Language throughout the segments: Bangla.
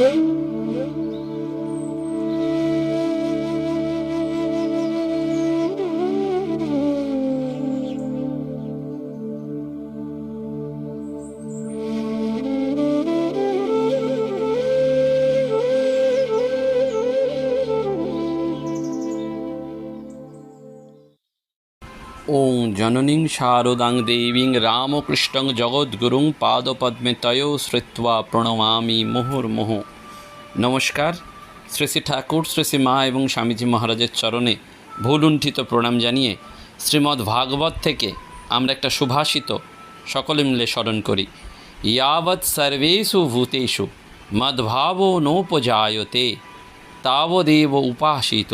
ওং জননীং শারদাং দেবীং রামকৃষ্ণং জগদ্গুরুং পাদপদ্মে তয় শ্রিত্বা প্রণমামি মুহুর্মুহু নমস্কার শ্রী শ্রী ঠাকুর শ্রী শ্রী মা এবং স্বামীজি মহারাজের চরণে ভুলুণ্ঠিত প্রণাম জানিয়ে শ্রীমদ্ ভাগবত থেকে আমরা একটা সুভাষিত সকলে মিলে স্মরণ করি। ইয়াবৎ সর্বেষু ভূতেষু মদ্ভাব নোপজায়তে তাবদেব উপাসিত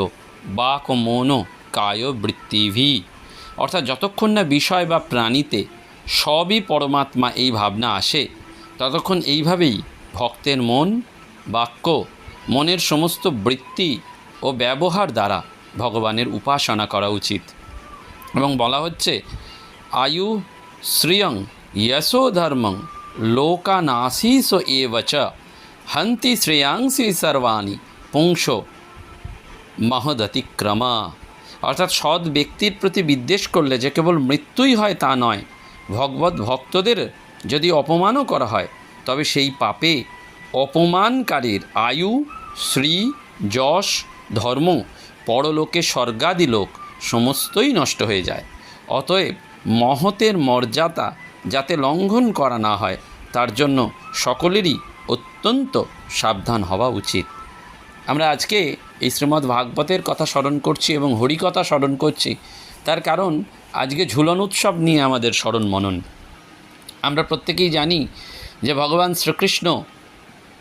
বাক মন কায় বৃত্তিভি অর্থাৎ যতক্ষণ না বিষয় বা প্রাণীতে সবই পরমাত্মা এই ভাবনা আসে, ততক্ষণ এইভাবেই ভক্তের মন, বাক্য, মনের সমস্ত বৃত্তি ও ব্যবহার দ্বারা ভগবানের উপাসনা করা উচিত। এবং বলা হচ্ছে, আয়ু শ্রিয়ং যশো ধর্মং লোকানাশীষ এবচ হন্তি শ্রেয়াংসি সর্বাণী পুংস মহদতিক্রমা। অর্থাৎ সৎ ব্যক্তির প্রতি বিদ্বেষ করলে যে কেবল মৃত্যুই হয় তা নয় ভগবত ভক্তদের যদি অপমানও করা হয়, তবে সেই পাপে অপমানকারীর আয়ু শ্রী যশ, ধর্ম, পরলোকে স্বর্গাদি লোক সমস্তই নষ্ট হয়ে যায়। অতএব মহতের মর্যাদা যাতে লঙ্ঘন করা না হয়, তার জন্য সকলেরই অত্যন্ত সাবধান হওয়া উচিত। আমরা আজকে এই শ্রীমদ্ ভাগবতের কথা স্মরণ করছি এবং হরিকথা স্মরণ করছি। তার কারণ, আজকে ঝুলন উৎসব নিয়ে আমাদের স্মরণ মনন। আমরা প্রত্যেকেই জানি যে ভগবান শ্রীকৃষ্ণ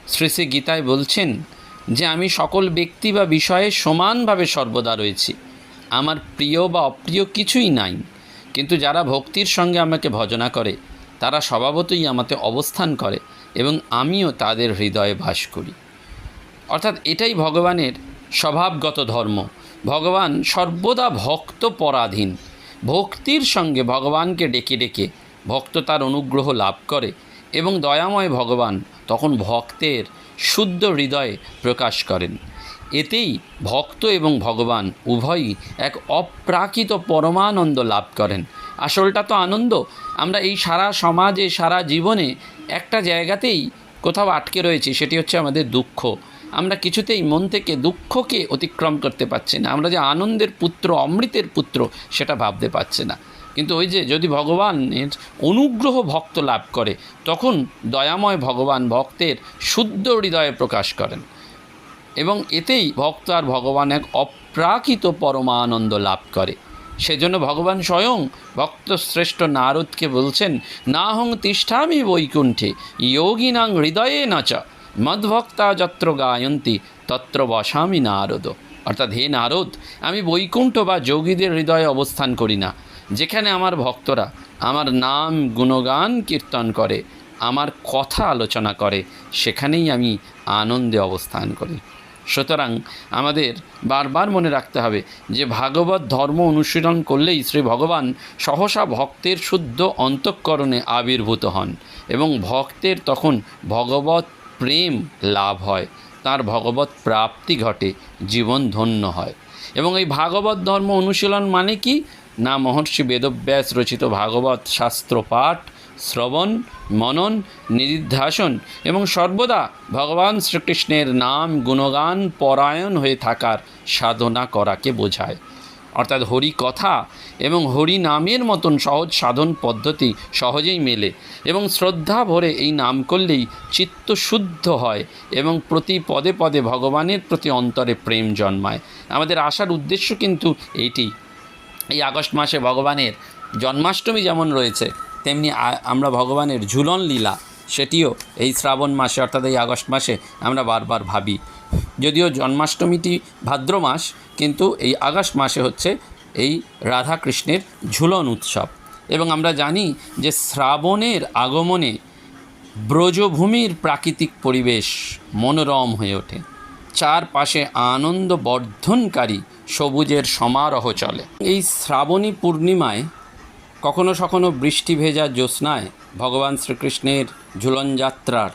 শ্রী শ্রী গীতায় বলছেন যে আমি সকল ব্যক্তি বা বিষয়ে সমানভাবে সর্বদা রয়েছি। আমার প্রিয় বা অপ্রিয় কিছুই নাই। কিন্তু যারা ভক্তির সঙ্গে আমাকে ভজনা করে, তারা স্বভাবতই আমাতে অবস্থান করে এবং আমিও তাদের হৃদয়ে বাস করি। অর্থাৎ এটাই ভগবানের স্বভাবগত ধর্ম। ভগবান সর্বদা ভক্ত পরাধীন ভক্তির সঙ্গে ভগবানকে ডেকে ডেকে ভক্ত তার অনুগ্রহ লাভ করে এবং দয়াময় ভগবান তখন ভক্তের শুদ্ধ হৃদয়ে প্রকাশ করেন। এতেই ভক্ত এবং ভগবান উভয়ই এক অপ্রাকৃত পরমানন্দ লাভ করেন। আসলটা তো আনন্দ। আমরা এই সারা সমাজে, সারা জীবনে একটা জায়গাতেই কোথাও আটকে রয়েছি, সেটি হচ্ছে আমাদের দুঃখ। আমরা কিছুতেই মন থেকে দুঃখকে অতিক্রম করতে পারছি না। আমরা যে আনন্দের পুত্র, অমৃতের পুত্র, সেটা ভাবতে পারছি না। কিন্তু ওই যে যদি ভগবানের অনুগ্রহ ভক্ত লাভ করে, তখন দয়াময় ভগবান ভক্তের শুদ্ধ হৃদয়ে প্রকাশ করেন। এবং এতেই ভক্ত আর ভগবান এক অপ্রাকৃত পরমানন্দ লাভ করে। সেজন্য ভগবান স্বয়ং ভক্ত শ্রেষ্ঠ নারদকে বলছেন না হং তিষ্ঠামি বৈকুণ্ঠে, যোগিনাং হৃদয়ে নাচ। মদ্ভক্তা যত্র গায়ন্তী, তত্র বসামি নারদ। অর্থাৎ হে নারদ, আমি বৈকুণ্ঠ বা যোগীদের হৃদয়ে অবস্থান করি না। যেখানে আমার ভক্তরা আমার নাম, গুণগান কীর্তন করে, আমার কথা আলোচনা করে, সেখানেই আমি আনন্দে অবস্থান করি। সুতরাং আমাদের বারবার মনে রাখতে হবে যে, ভাগবত ধর্ম অনুশীলন করলেই শ্রী ভগবান সহসা ভক্তের শুদ্ধ অন্তঃকরণে আবির্ভূত হন এবং ভক্তের তখন ভগবত প্রেম লাভ হয়, তার ভগবত প্রাপ্তি ঘটে, জীবন ধন্য হয়। এবং এই ভাগবত ধর্ম অনুশীলন মানে কি? না, মহর্ষি বেদব্যাস রচিত ভাগবত শাস্ত্র পাঠ, শ্রবণ, মনন নিদিধ্যাসন এবং সর্বদা ভগবান শ্রীকৃষ্ণের নাম, গুণগান, পরায়ণ হয়ে থাকার সাধনা করাকে বোঝায়। অর্থাৎ হরি কথা এবং হরি নামের মতন সহজ সাধন পদ্ধতি সহজেই মেলে এবং শ্রদ্ধা ভরে এই নাম করলেই চিত্ত শুদ্ধ হয় এবং প্রতি পদে পদে ভগবানের প্রতি অন্তরে প্রেম জন্মায়। আমাদের আসার উদ্দেশ্য কিন্তু এইটি। এই আগস্ট মাসে ভগবানের জন্মাষ্টমী যেমন রয়েছে, তেমনি আমরা ভগবানের ঝুলন লীলা সেটিও এই শ্রাবণ মাসে অর্থাৎ এই আগস্ট মাসে আমরা বারবার ভাবি। যদিও জন্মাষ্টমীটি ভাদ্র মাস, কিন্তু এই আগস্ট মাসে হচ্ছে এই রাধাকৃষ্ণের ঝুলন উৎসব। এবং আমরা জানি যে শ্রাবণের আগমনে ব্রজভূমির প্রাকৃতিক পরিবেশ মনোরম হয়ে ওঠে। চারপাশে আনন্দ বর্ধনকারী সবুজের সমারোহ চলে। এই শ্রাবণী পূর্ণিমায় কখনো সখনো বৃষ্টি ভেজা জ্যোৎস্নায় ভগবান শ্রীকৃষ্ণের ঝুলন যাত্রার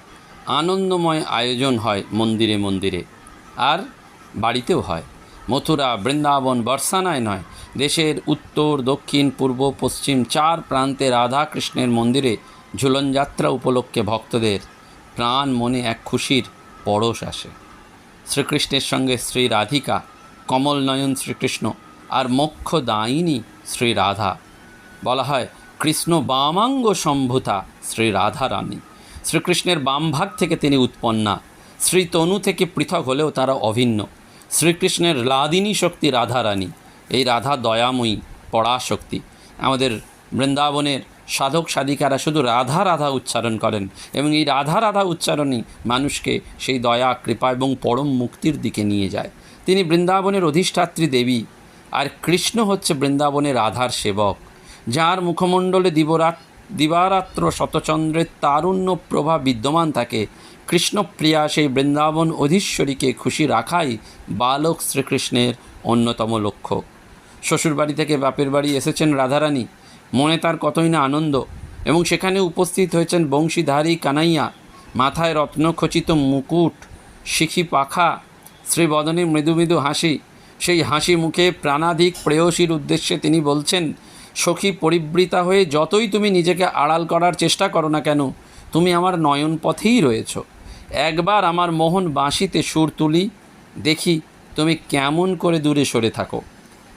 আনন্দময় আয়োজন হয় মন্দিরে মন্দিরে। আর বাড়িতেও হয়। মথুরা, বৃন্দাবন, বর্ষানায় নয়। দেশের উত্তর, দক্ষিণ, পূর্ব, পশ্চিম চার প্রান্তে রাধা কৃষ্ণের মন্দিরে ঝুলনযাত্রা উপলক্ষে ভক্তদের প্রাণ মনে এক খুশির পরশ আসে। শ্রীকৃষ্ণের সঙ্গে শ্রী রাধিকা, কমল নয়ন শ্রীকৃষ্ণ আর মোক্ষ দায়িনী শ্রী রাধা। বলা হয়, কৃষ্ণ বামাঙ্গ সম্ভূতা শ্রী রাধা রানী। শ্রীকৃষ্ণের বাম ভাগ থেকে তিনি উৎপন্না। শ্রী তনু থেকে পৃথক হলেও তারা অভিন্ন। শ্রীকৃষ্ণের লাদিনী শক্তি রাধা রানী। এই রাধা দয়াময়ী, পরাশক্তি। আমাদের বৃন্দাবনের সাধক সাধিকারা শুধু রাধা রাধা উচ্চারণ করেন এবং এই রাধা রাধা উচ্চারণই মানুষকে সেই দয়া, কৃপা এবং পরম মুক্তির দিকে নিয়ে যায়। তিনি বৃন্দাবনের অধিষ্ঠাত্রী দেবী আর কৃষ্ণ হচ্ছে বৃন্দাবনের রাধার সেবক, যার মুখমণ্ডলে দিবরাত, দিবারাত্র শতচন্দ্রের তারুণ্য প্রভা বিদ্যমান থাকে। কৃষ্ণপ্রিয়া সেই বৃন্দাবন অধীশ্বরীকে খুশি রাখাই বালক শ্রীকৃষ্ণের অন্যতম লক্ষ্য। শ্বশুরবাড়ি থেকে বাপের বাড়ি এসেছেন রাধারানী। মনে তার কতই না আনন্দ। এবং সেখানে উপস্থিত হয়েছেন বংশীধারী কানাইয়া। মাথায় রত্নখচিত মুকুট, শিখি পাখা, শ্রীবদনে মৃদু মৃদু হাসি। সেই হাসি মুখে প্রাণাধিক প্রেয়সীর উদ্দেশ্যে তিনি বলছেন, সখী পরিবৃতা হয়ে যতই তুমি নিজেকে আড়াল করার চেষ্টা করো না কেন, তুমি আমার নয়ন পথেই রয়েছ। একবার আমার মোহন বাঁশিতে সুর তুলি, দেখি তুমি কেমন করে দূরে সরে থাকো।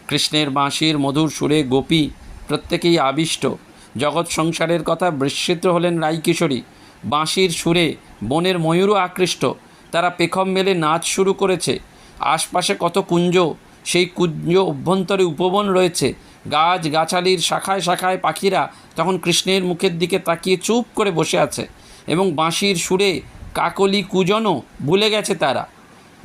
কৃষ্ণের বাঁশির মধুর সুরে গোপী, প্রত্যেকেই আবিষ্ট। জগৎ সংসারের কথা বিস্মিত হলেন রাইকিশোরী বাঁশির সুরে বনের ময়ূরও আকৃষ্ট। তারা পেখম মেলে নাচ শুরু করেছে। আশপাশে কত কুঞ্জ, সেই কুঞ্জ অভ্যন্তরে উপবন রয়েছে। গাছ গাছালির শাখায় শাখায় পাখিরা তখন কৃষ্ণের মুখের দিকে তাকিয়ে চুপ করে বসে আছে এবং বাঁশির সুরে কাকলি কুজনও ভুলে গেছে তারা।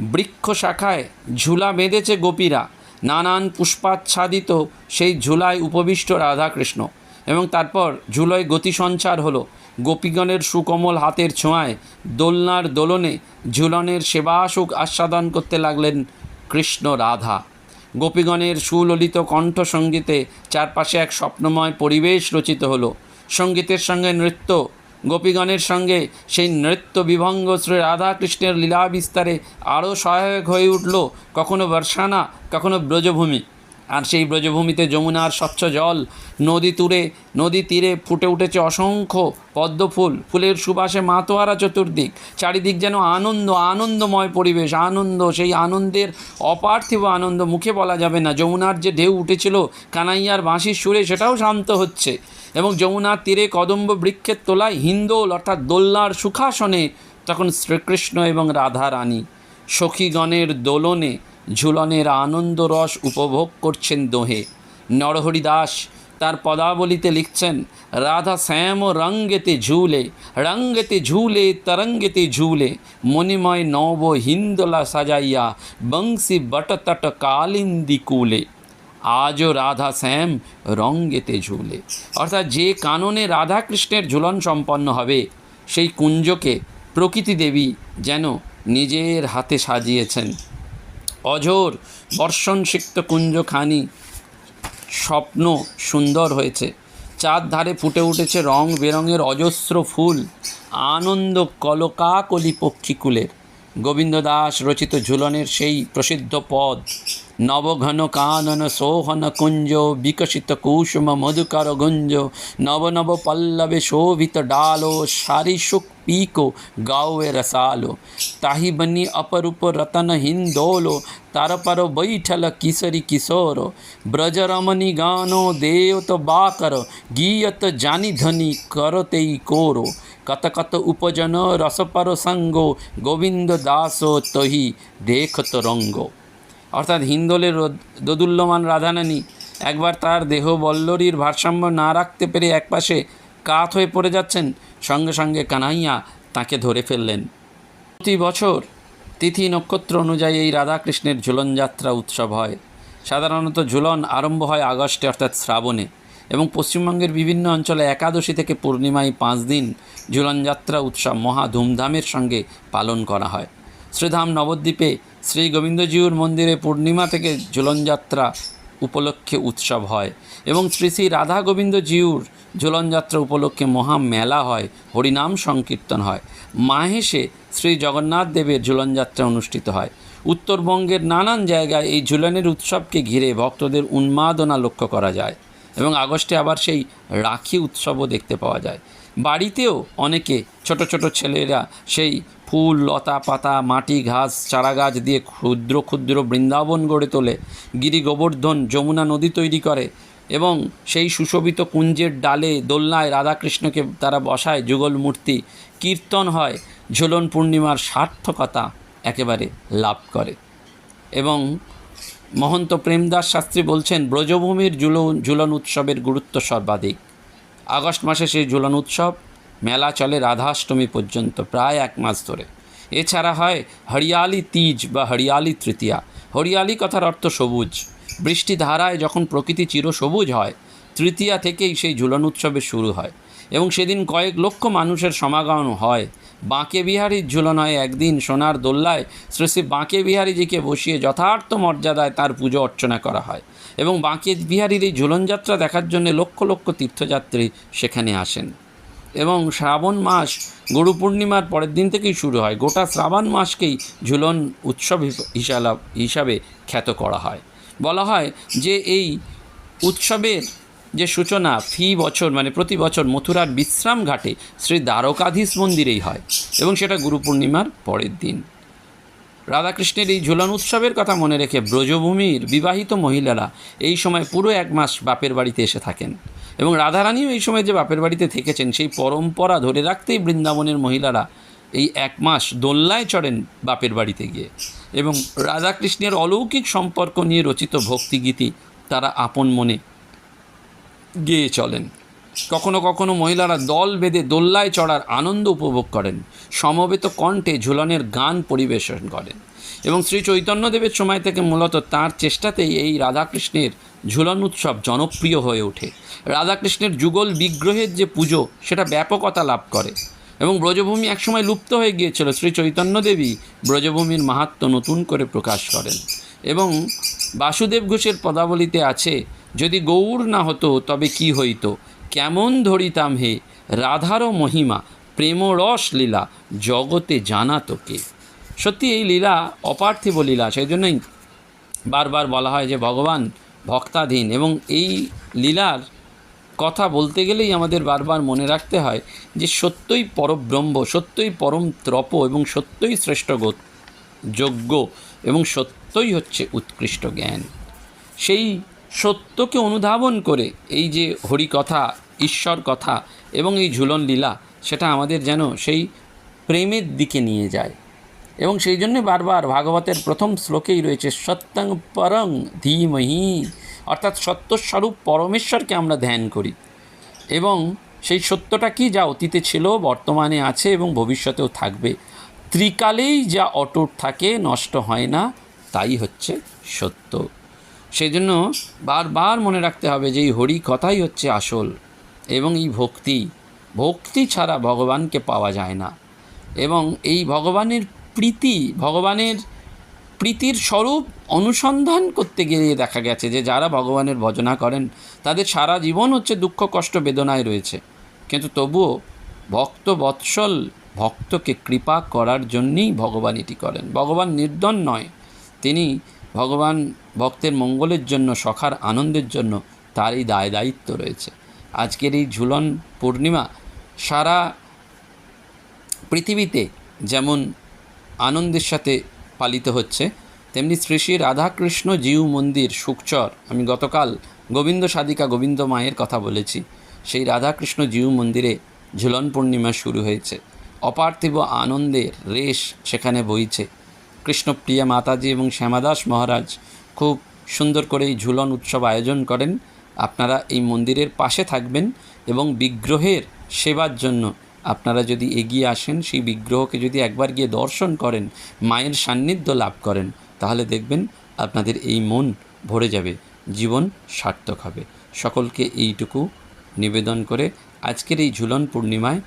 বৃক্ষ শাখায় ঝুলা বেঁধেছে গোপীরা। নানান পুষ্পাচ্ছাদিত সেই ঝুলায় উপবিষ্ট রাধাকৃষ্ণ। এবং তারপর ঝুলোয় গতি সঞ্চার হলো। গোপীগণের সুকোমল হাতের ছোঁয়ায় দোলনার দোলনে ঝুলনের সেবাসুখ আস্বাদন করতে লাগলেন কৃষ্ণ রাধা। গোপীগণের সুললিত কণ্ঠ সঙ্গীতে চারপাশে এক স্বপ্নময় পরিবেশ রচিত হলো। সঙ্গীতের সঙ্গে নৃত্য গোপীগণের সঙ্গে সেই নৃত্য বিভঙ্গ শ্রী রাধাকৃষ্ণের লীলা বিস্তারে আরও সহায়ক হয়ে উঠল কখনো বর্ষানা, কখনো ব্রজভূমি। আর সেই ব্রজভূমিতে যমুনার স্বচ্ছ জল, নদী তীরে নদী তীরে ফুটে উঠেছে অসংখ্য পদ্মফুল। ফুলের সুবাসে মাতোয়ারা চতুর্দিক। চারিদিক যেন আনন্দ, আনন্দময় পরিবেশ, আনন্দ, সেই আনন্দের অপার্থিব আনন্দ মুখে বলা যাবে না। যমুনার যে ঢেউ উঠেছিল কানাইয়ার বাঁশির সুরে সেটাও শান্ত হচ্ছে এবং যমুনার তীরে কদম্ব বৃক্ষের তোলায় হিন্দোল অর্থাৎ দোলনার সুখাসনে তখন শ্রীকৃষ্ণ এবং রাধা রানী সখীগণের দোলনে ঝুলনের আনন্দ রস উপভোগ করছেন দোহে। নরহরি দাস তার পদাবলিতে লিখছেন, রাধা শ্যাম রঙ্গেতে ঝুলে রঙ্গেতে ঝুলে, তরঙ্গেতে ঝুলে, মণিময় নব হিন্দোলা সাজাইয়া, বংশী বটতট কালিন্দি কুলে। আজও রাধা শ্যাম রঙ্গেতে ঝুলে। অর্থাৎ যে কাননে রাধাকৃষ্ণের ঝুলন সম্পন্ন হবে, সেই কুঞ্জকে প্রকৃতি দেবী যেন নিজের হাতে সাজিয়েছেন। অঝোর বর্ষণসিক্ত কুঞ্জখানি, স্বপ্ন সুন্দর হয়েছে। চার ধারে ফুটে উঠেছে রং বেরঙের অজস্র ফুল, আনন্দ কলকাকলি পক্ষীকুলের। গোবিন্দ দাস রচিত ঝুলনের সেই প্রসিদ্ধ পদ নবঘন কানন সোহন কুঞ্জ বিকশিত কুসুম মধুকর গুঞ্জ নব নব পল্লবে শোভিত ডালো সারিসুক પીકો ગાવે રસાલો તાહી બની અપરૂપ રતન હિંદોલો તાર પર બૈઠલ કિશોરી કિશોરો બ્રજ રમની ગાનો દેવ તો બાકર ગીયત જાની ધની કર તેઈ કોરો কত কত উপজন রসপর সঙ্গ গোবিন্দ দাস তহি দেখত রঙ্গ অর্থাৎ হিন্দোলের দোদুল্যমান রাধানানী একবার তার দেহ বল্লরীর ভারসাম্য না রাখতে পেরে একপাশে কাত হয়ে পড়ে যাচ্ছেন, সঙ্গে সঙ্গে কানাইয়া তাকে ধরে ফেললেন। প্রতি বছর তিথি নক্ষত্র অনুযায়ী এই রাধাকৃষ্ণের ঝুলনযাত্রা উৎসব হয়। সাধারণত ঝুলন আরম্ভ হয় আগস্টে, অর্থাৎ শ্রাবণে এবং পশ্চিমবঙ্গের বিভিন্ন অঞ্চলে একাদশী থেকে পূর্ণিমায় পাঁচ দিন ঝুলনযাত্রা উৎসব মহা ধুমধামের সঙ্গে পালন করা হয়। শ্রীধাম নবদ্বীপে শ্রী গোবিন্দজিউর মন্দিরে পূর্ণিমা থেকে ঝুলনযাত্রা উপলক্ষে উৎসব হয় এবং শ্রী শ্রী রাধা গোবিন্দ জিউর ঝুলনযাত্রা উপলক্ষে মহা মেলা হয়, হরিনাম সংকীর্তন হয়। মাহেশে শ্রী জগন্নাথ দেবের ঝুলনযাত্রা অনুষ্ঠিত হয়। উত্তরবঙ্গের নানান জায়গায় এই ঝুলনের উৎসবকে ঘিরে ভক্তদের উন্মাদনা লক্ষ্য করা যায় এবং আগস্টে আবার সেই রাখি উৎসবও দেখতে পাওয়া যায়। বাড়িতেও অনেকে ছোট ছোট ছেলেরা সেই ফুল, লতা পাতা, মাটি, ঘাস চারা গাছ দিয়ে ক্ষুদ্র ক্ষুদ্র বৃন্দাবন গড়ে তোলে। গিরি গোবর্ধন যমুনা নদী তৈরি করে এবং সেই সুশোভিত কুঞ্জের ডালে দোলনায় রাধাকৃষ্ণকে তারা বসায় যুগল মূর্তি। কীর্তন হয়, ঝুলন পূর্ণিমার সার্থকতা একেবারে লাভ করে। এবং মহন্ত প্রেমদাস শাস্ত্রী বলছেন, ব্রজভূমির ঝুলন ঝুলন উৎসবের গুরুত্ব সর্বাধিক। আগস্ট মাসে সেই ঝুলন উৎসব মেলা চলে রাধাষ্টমী পর্যন্ত, প্রায় এক মাস ধরে। এছাড়া হয় হরিয়ালি তিজ বা হরিয়ালি তৃতীয়া। হরিয়ালি কথার অর্থ সবুজ। বৃষ্টি ধারায় যখন প্রকৃতি চিরসবুজ হয়, তৃতীয়া থেকেই সেই ঝুলন উৎসবের শুরু হয় এবং সেদিন কয়েক লক্ষ মানুষের সমাগম হয়। বাঁকে বিহারীর ঝুলন হয় একদিন সোনার দোল্লায় শ্রী শ্রী বাঁকে বিহারীজিকে বসিয়ে যথার্থ মর্যাদায় তার পুজো অর্চনা করা হয় এবং বাঁকে বিহারীর এই ঝুলনযাত্রা দেখার জন্য লক্ষ লক্ষ তীর্থযাত্রী সেখানে আসেন। এবং শ্রাবণ মাস গুরু পূর্ণিমার পরের দিন থেকেই শুরু হয়। গোটা শ্রাবণ মাসকেই ঝুলন উৎসব হিসালা হিসাবে খ্যাত করা হয়। বলা হয় যে এই উৎসবের যে সূচনা ফি বছর মানে প্রতি বছর মথুরার বিশ্রাম ঘাটে শ্রী দ্বারকাধীশ মন্দিরেই হয় এবং সেটা গুরু পূর্ণিমার পরের দিন। রাধাকৃষ্ণের এই ঝুলন উৎসবের কথা মনে রেখে ব্রজভূমির বিবাহিত মহিলারা এই সময় পুরো এক মাস বাপের বাড়িতে এসে থাকেন। এবং রাধারানীও এই সময় যে বাপের বাড়িতে থেকেছেন, সেই পরম্পরা ধরে রাখতেই বৃন্দাবনের মহিলারা এই এক মাস দোল্লায় চড়েন বাপের বাড়িতে গিয়ে। এবং রাধাকৃষ্ণের অলৌকিক সম্পর্ক নিয়ে রচিত ভক্তিগীতি তারা আপন মনে গেয়ে চলেন। কখনো কখনো মহিলারা দল বেঁধে দোল্লায় চড়ার আনন্দ উপভোগ করেন। সমবেত কণ্ঠে ঝুলনের গান পরিবেশন করেন। এবং শ্রী চৈতন্যদেবের সময় থেকে মূলত তার চেষ্টাতেই এই রাধাকৃষ্ণের ঝুলন উৎসব জনপ্রিয় হয়ে ওঠে। রাধাকৃষ্ণের যুগল বিগ্রহের যে পুজো, সেটা ব্যাপকতা লাভ করে। এবং ব্রজভূমি একসময় লুপ্ত হয়ে গিয়েছিল। শ্রী চৈতন্যদেবী ব্রজভূমির মাহাত্ম নতুন করে প্রকাশ করেন। এবং বাসুদেব ঘোষের পদাবলিতে আছে, যদি গৌর না হতো তবে কি হইতো? কেমন ধরিতাম হে? রাধারও মহিমা প্রেমরস লীলা, জগতে জানা তোকে। সত্যি এই লীলা অপার্থিব লীলা সেই জন্যই বারবার বলা হয় যে ভগবান ভক্তাধীন এবং এই লীলার কথা বলতে গেলেই আমাদের বারবার মনে রাখতে হয় যে সত্যই পরব্রহ্ম, সত্যই পরম ত্রপ এবং সত্যই শ্রেষ্ঠ যোগ্য এবং সত্যই হচ্ছে উৎকৃষ্ট জ্ঞান। সেই সত্যকে অনুধাবন করে এই যে হরিকথা ঈশ্বর কথা এবং এই ঝুলন লীলা, সেটা আমাদের যেন সেই প্রেমের দিকে নিয়ে যায়। এবং সেই জন্যে বারবার ভাগবতের প্রথম শ্লোকেই রয়েছে, সত্যং পরং ধীমহি, অর্থাৎ সত্যস্বরূপ পরমেশ্বরকে আমরা ধ্যান করি। এবং সেই সত্যটা কি যা অতীতে ছিল, বর্তমানে আছে এবং ভবিষ্যতেও থাকবে, ত্রিকালেই যা অটুট থাকে, নষ্ট হয় না, তাই হচ্ছে সত্য। সেই জন্য বারবার মনে রাখতে হবে যে এই হরি কথাই হচ্ছে আসল এবং এই ভক্তি ভক্তি ছাড়া ভগবানকে পাওয়া যায় না এবং এই ভগবানের প্রীতি, ভগবানের প্রীতির স্বরূপ অনুসন্ধান করতে গিয়ে দেখা গেছে যে যারা ভগবানের ভজনা করেন, তাদের সারা জীবন হচ্ছে দুঃখ, কষ্ট, বেদনায় রয়েছে। কিন্তু তবুও ভক্ত বৎসল ভক্তকে কৃপা করার জন্যেই ভগবান এটি করেন। ভগবান নির্দন নয়, তিনি ভগবান ভক্তের মঙ্গলের জন্য, সখার আনন্দের জন্য তারই দায় দায়িত্ব রয়েছে। আজকের এই ঝুলন পূর্ণিমা সারা পৃথিবীতে যেমন আনন্দের সাথে পালিত হচ্ছে, তেমনি শ্রী শ্রী রাধাকৃষ্ণ জিউ মন্দির সুকচর আমি গতকাল গোবিন্দ সাধিকা গোবিন্দ মায়ের কথা বলেছি, সেই রাধাকৃষ্ণ জিউ মন্দিরে ঝুলন পূর্ণিমা শুরু হয়েছে। অপার্থিব আনন্দের রেশ সেখানে বইছে। কৃষ্ণপ্রিয়া মাতাজি এবং শ্যামাদাস মহারাজ খুব সুন্দর করে এই ঝুলন উৎসব আয়োজন করেন। আপনারা এই মন্দিরের পাশে থাকবেন এবং বিগ্রহের সেবার জন্য আপনারা যদি এগিয়ে আসেন, সেই বিগ্রহকে যদি একবার গিয়ে দর্শন করেন, মায়ের সান্নিধ্য লাভ করেন, তাহলে দেখবেন আপনাদের এই মন ভরে যাবে, জীবন সার্থক হবে। সকলকে এইটুকু নিবেদন করে আজকের এই ঝুলন পূর্ণিমায়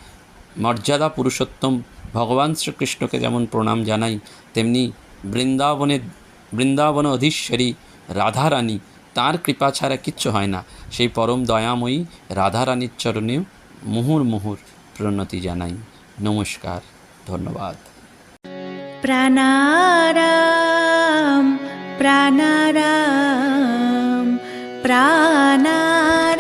মর্যাদা পুরুষোত্তম ভগবান শ্রীকৃষ্ণকে যেমন প্রণাম জানাই, তেমনি বৃন্দাবনে, বৃন্দাবন অধীশ্বরী রাধারানী, তাঁর কৃপা ছাড়া কিচ্ছু হয় না। সেই পরম দয়াময়ী রাধারানীর চরণে মুহুর মুহুর প্রণতি জানাই। নমস্কার, ধন্যবাদ। প্রাণারাম প্রাণারাম প্রাণা